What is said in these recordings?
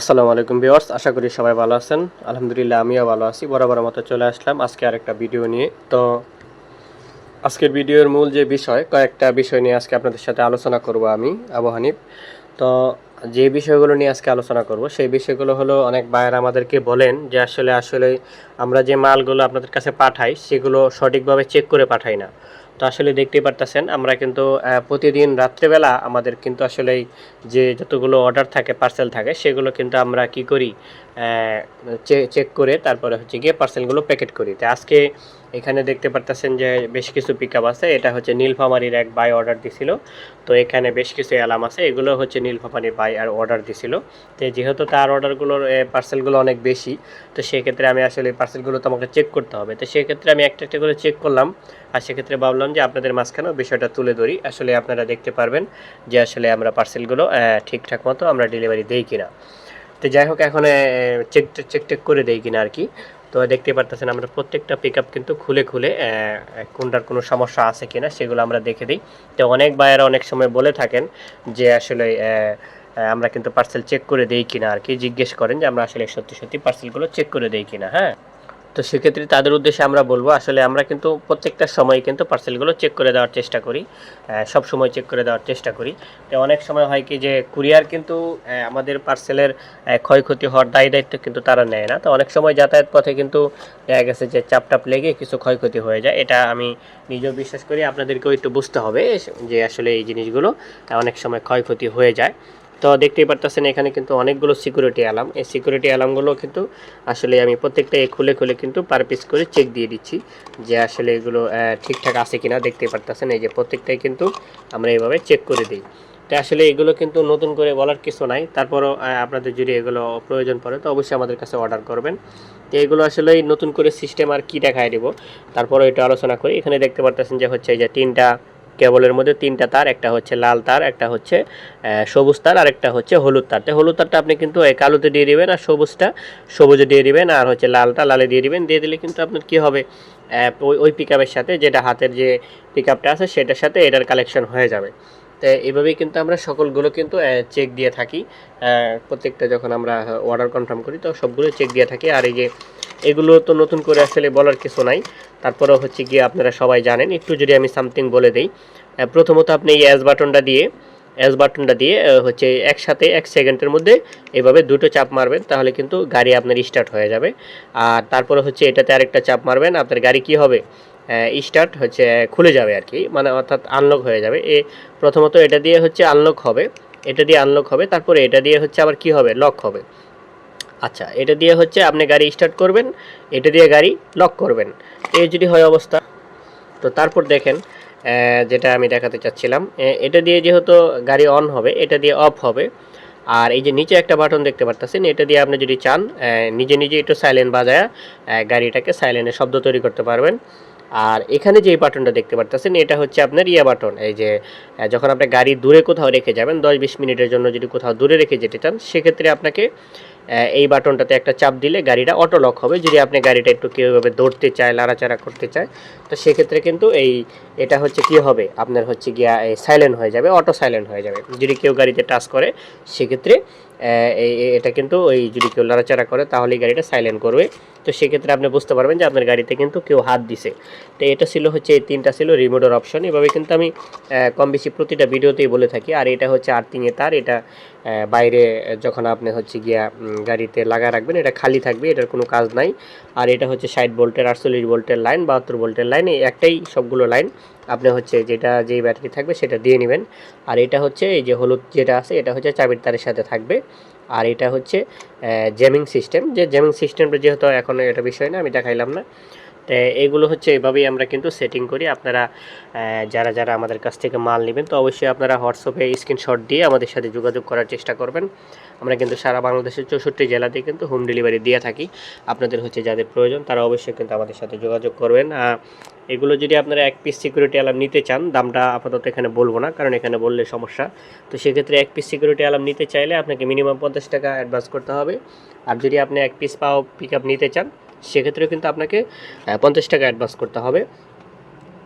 আসসালামু আলাইকুম ভিউয়ার্স, আশা করি সবাই ভালো আছেন। আলহামদুলিল্লাহ, আমিও ভালো আছি। বরাবর মতো চলে আসলাম আজকে আরেকটা ভিডিও নিয়ে। তো আজকের ভিডিওর মূল যে বিষয়, কয়েকটা বিষয় নিয়ে আজকে আপনাদের সাথে আলোচনা করব আমি, আবু হানিফ। তো যে বিষয়গুলো নিয়ে আজকে আলোচনা করব, সেই বিষয়গুলো হলো, অনেক বায়ার আমাদেরকে বলেন যে আসলে আসলে আমরা যে মালগুলো আপনাদের কাছে পাঠাই, সেগুলো সঠিকভাবে চেক করে পাঠাই না। তো আসলে দেখতেই পারতেছেন, আমরা কিন্তু প্রতিদিন রাত্রেবেলা আমাদের কিন্তু আসলে যে যতগুলো অর্ডার থাকে পার্সেল থাকে, সেগুলো কিন্তু আমরা কি করি চেক করে তারপরে হচ্ছে গিয়ে পার্সেলগুলো প্যাকেট করি। তো আজকে এখানে দেখতে পারতেছেন যে বেশ কিছু পিক আছে। এটা হচ্ছে নীলফামারির এক বাই অর্ডার দিছিল। তো এখানে বেশ কিছু অ্যালাম আছে। এগুলো হচ্ছে নীলফামারির বাই আর অর্ডার দিছিল। তো যেহেতু তার অর্ডারগুলোর পার্সেলগুলো অনেক বেশি, তো সেক্ষেত্রে আমি আসলে পার্সেলগুলো তো আমাকে চেক করতে হবে। তো সেক্ষেত্রে আমি একটা একটা করে চেক করলাম। আর সেক্ষেত্রে ভাবলাম যে আপনাদের মাঝখানেও বিষয়টা তুলে ধরি। আসলে আপনারা দেখতে পারবেন যে আসলে আমরা পার্সেলগুলো ঠিকঠাক মতো আমরা ডেলিভারি দেই কিনা। তো যাই হোক, এখন চেক চেক টেক করে দেই কিনা আর কি। তো দেখতে পারতেছেন আমরা প্রত্যেকটা পিক কিন্তু খুলে খুলে কোনটার কোনো সমস্যা আছে কিনা সেগুলো আমরা দেখে দিই। তো অনেক বায়েরা অনেক সময় বলে থাকেন যে আসলে আমরা কিন্তু পার্সেল চেক করে দেই কিনা আর কি। জিজ্ঞেস করেন যে আমরা আসলে সত্যি সত্যি পার্সেলগুলো চেক করে দেই কিনা হ্যাঁ? তো সেক্ষেত্রে তাদের উদ্দেশ্যে আমরা বলব, আসলে আমরা কিন্তু প্রত্যেকটা সময় কিন্তু পার্সেলগুলো চেক করে দেওয়ার চেষ্টা করি সব সময় চেক করে দেওয়ার চেষ্টা করি। তো অনেক সময় হয় কি যে কুরিয়ার কিন্তু আমাদের পার্সেলের ক্ষয়ক্ষতি হওয়ার দায় দায়িত্ব কিন্তু তারা নেয় না। তো অনেক সময় যাতায়াত পথে কিন্তু দেখা গেছে যে চাপটাপ লেগে কিছু ক্ষয়ক্ষতি হয়ে যায়। এটা আমি নিজেও বিশ্বাস করি, আপনাদেরকেও একটু বুঝতে হবে যে আসলে এই জিনিসগুলো অনেক সময় ক্ষয়ক্ষতি হয়ে যায়। তো দেখতেই পারতেছেন, এখানে কিন্তু অনেকগুলো সিকিউরিটি অ্যালার্ম এই সিকিউরিটি অ্যালার্মগুলো কিন্তু আসলে আমি প্রত্যেকটা খুলে খুলে কিন্তু পার পিস করে চেক দিয়ে দিচ্ছি যে আসলে এগুলো ঠিকঠাক আছে কিনা। দেখতেই পারতেছেন, এই যে প্রত্যেকটাই কিন্তু আমরা এইভাবে চেক করে দিই। তো আসলে এগুলো কিন্তু নতুন করে বলার কিছু নাই। তারপরও আপনাদের যদি এগুলো প্রয়োজন পড়ে তো অবশ্যই আমাদের কাছে অর্ডার করবেন। তো এগুলো আসলে নতুন করে সিস্টেম আর কি দেখায় দিব? তারপরে এটা আলোচনা করি। এখানে দেখতে পারতেছেন যে হচ্ছে এই যে তিনটা কেবলের মধ্যে তিনটা তার, একটা হচ্ছে লাল তার, একটা হচ্ছে সবুজ তার, আর একটা হচ্ছে হলুদ তার। তো হলুদ তারটা আপনি কিন্তু কালোতে দিয়ে দিবেন আর সবুজটা সবুজে দিয়ে দিবেন আর হচ্ছে লালটা লালে দিয়ে দিবেন। দিয়ে দিলে কিন্তু আপনার কি হবে? ওই ওই পিক সাথে যেটা হাতের যে পিক আছে সেটার সাথে এটার কালেকশন হয়ে যাবে। তো এইভাবেই কিন্তু আমরা সকলগুলো কিন্তু চেক দিয়ে থাকি। প্রত্যেকটা যখন আমরা অর্ডার কনফার্ম করি তো সবগুলো চেক দিয়ে থাকি। আর এই যে এগুলো তো নতুন করে আসলে বলার কিছু নাই। তারপরেও হচ্ছে গিয়ে আপনারা সবাই জানেন, একটু যদি আমি সামথিং বলে দিই প্রথমত আপনি এই অ্যাস বাটনটা দিয়ে অ্যাস বাটনটা দিয়ে হচ্ছে একসাথে এক সেকেন্ডের মধ্যে এভাবে দুটো চাপ মারবেন, তাহলে কিন্তু গাড়ি আপনার স্টার্ট হয়ে যাবে। আর তারপরে হচ্ছে এটাতে আরেকটা চাপ মারবেন, আপনার গাড়ি কি হবে? স্টার্ট হচ্ছে খুলে যাবে আর কি মানে অর্থাৎ আনলক হয়ে যাবে। এ প্রথমত এটা দিয়ে হচ্ছে আনলক হবে, এটা দিয়ে আনলক হবে, তারপরে এটা দিয়ে হচ্ছে আবার কি হবে? লক হবে। আচ্ছা এটা দিয়ে হচ্ছে আপনি গাড়ি স্টার্ট করবেন, এটা দিয়ে গাড়ি লক করবেন। এই যদি হয় অবস্থা, তো তারপর দেখেন যেটা আমি দেখাতে চাচ্ছিলাম এটা দিয়ে যেহেতু গাড়ি অন হবে, এটা দিয়ে অফ হবে, আর এই যে নিচে একটা বাটন দেখতে পারতেছেন, এটা দিয়ে আপনি যদি চান নিজে নিজে একটু সাইলেন্ট বাজায় গাড়িটাকে সাইলেন্টের শব্দ তৈরি করতে পারবেন। আর এখানে যে বাটনটা দেখতে পারতেছেন, এটা হচ্ছে আপনার ইয়া বাটন এই যে যখন আপনি গাড়ি দূরে কোথাও রেখে যাবেন, দশ বিশ মিনিটের জন্য যদি কোথাও দূরে রেখে যেতে চান, সেক্ষেত্রে আপনাকে এই বাটনটাতে একটা চাপ দিলে গাড়িটা অটো লক হবে। যদি আপনি গাড়িটা একটু কীভাবে দৌড়তে চায় লাড়াচাড়া করতে চায়, তো সেক্ষেত্রে কিন্তু এই এটা হচ্ছে কি হবে? আপনার হচ্ছে গিয়া সাইলেন্ট হয়ে যাবে অটো সাইলেন্ট হয়ে যাবে। যদি কেউ গাড়িতে টাচ করে, সেক্ষেত্রে এটা কিন্তু ওই যদি কেউ লাড়াচাড়া করে তাহলে গাড়িটা সাইলেন্ট করবে। তো সেক্ষেত্রে আপনি বুঝতে পারবেন যে আপনার গাড়িতে কিন্তু কেউ হাত দিছে। তো এটা ছিল হচ্ছে এই তিনটা ছিল রিমোটের অপশন এভাবে কিন্তু আমি কম বেশি প্রতিটা ভিডিওতেই বলে থাকি। আর এটা হচ্ছে আর্থিংয়ে তার। এটা বাইরে যখন আপনি হচ্ছে গিয়া গাড়িতে লাগা রাখবেন, এটা খালি থাকবে, এটার কোনো কাজ নাই। আর এটা হচ্ছে ষাট ভোল্টের, আটচল্লিশ ভোল্টের লাইন, বাহাত্তর ভোল্টের লাইন, এই একটাই সবগুলো লাইন আপনি হচ্ছে যেটা যেই ব্যাটারি থাকবে সেটা দিয়ে নেবেন। আর এটা হচ্ছে এই যে হলুদ যেটা আছে, এটা হচ্ছে চাবির তারের সাথে থাকবে। আর এটা হচ্ছে জ্যামিং সিস্টেম, যে জ্যামিং সিস্টেমটা যেহেতু এখন এটা বিষয় না, আমি দেখাইলাম না। তো এগুলো হচ্ছে এভাবেই আমরা কিন্তু সেটিং করি। আপনারা যারা যারা আমাদের কাছ থেকে মাল নেবেন, তো অবশ্যই আপনারা হোয়াটসঅ্যাপে স্ক্রিনশট দিয়ে আমাদের সাথে যোগাযোগ করার চেষ্টা করবেন। আমরা কিন্তু সারা বাংলাদেশের চৌষট্টি জেলাতে কিন্তু হোম ডেলিভারি দিয়ে থাকি। আপনাদের হচ্ছে যাদের প্রয়োজন, তারা অবশ্যই কিন্তু আমাদের সাথে যোগাযোগ করবেন। এগুলো যদি আপনারা এক পিস সিকিউরিটি অ্যালার্ম নিতে চান, দামটা আপাতত এখানে বলব না, কারণ এখানে বললে সমস্যা। তো সেক্ষেত্রে এক পিস সিকিউরিটি অ্যালার্ম নিতে চাইলে আপনাকে মিনিমাম পঞ্চাশ টাকা অ্যাডভান্স করতে হবে। আর যদি আপনি এক পিস পাও পিক নিতে চান সেক্ষেত্রেও কিন্তু আপনাকে পঞ্চাশ টাকা অ্যাডভান্স করতে হবে।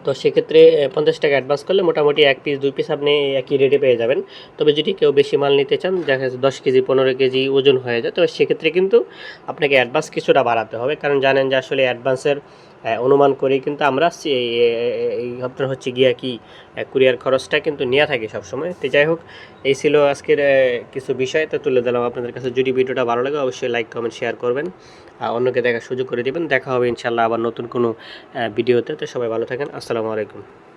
তো সেক্ষেত্রে পঞ্চাশ টাকা অ্যাডভান্স করলে মোটামুটি এক পিস দুই পিস আপনি একই রেটে পেয়ে যাবেন। তবে যদি কেউ বেশি মাল নিতে চান, দেখা যাচ্ছে দশ কেজি, পনেরো কেজি ওজন হয়ে যায়, তবে সেক্ষেত্রে কিন্তু আপনাকে অ্যাডভান্স কিছুটা বাড়াতে হবে। কারণ জানেন যে আসলে অ্যাডভান্সের অনুমান করে, কিন্তু আমরা এই আপনার হচ্ছে গিয়া কি কুরিয়ার খরচটা কিন্তু নেওয়া থাকি সবসময়। তো যাই হোক, এই ছিল আজকের কিছু বিষয়। তো তুলে দিলাম আপনাদের কাছে। যদি ভিডিওটা ভালো লাগে, অবশ্যই লাইক কমেন্ট শেয়ার করবেন। আর অন্যকে দেখার সুযোগ করে দেবেন। দেখা হবে ইনশাল্লাহ আবার নতুন কোনো ভিডিওতে। তো সবাই ভালো থাকেন। আসসালামু আলাইকুম।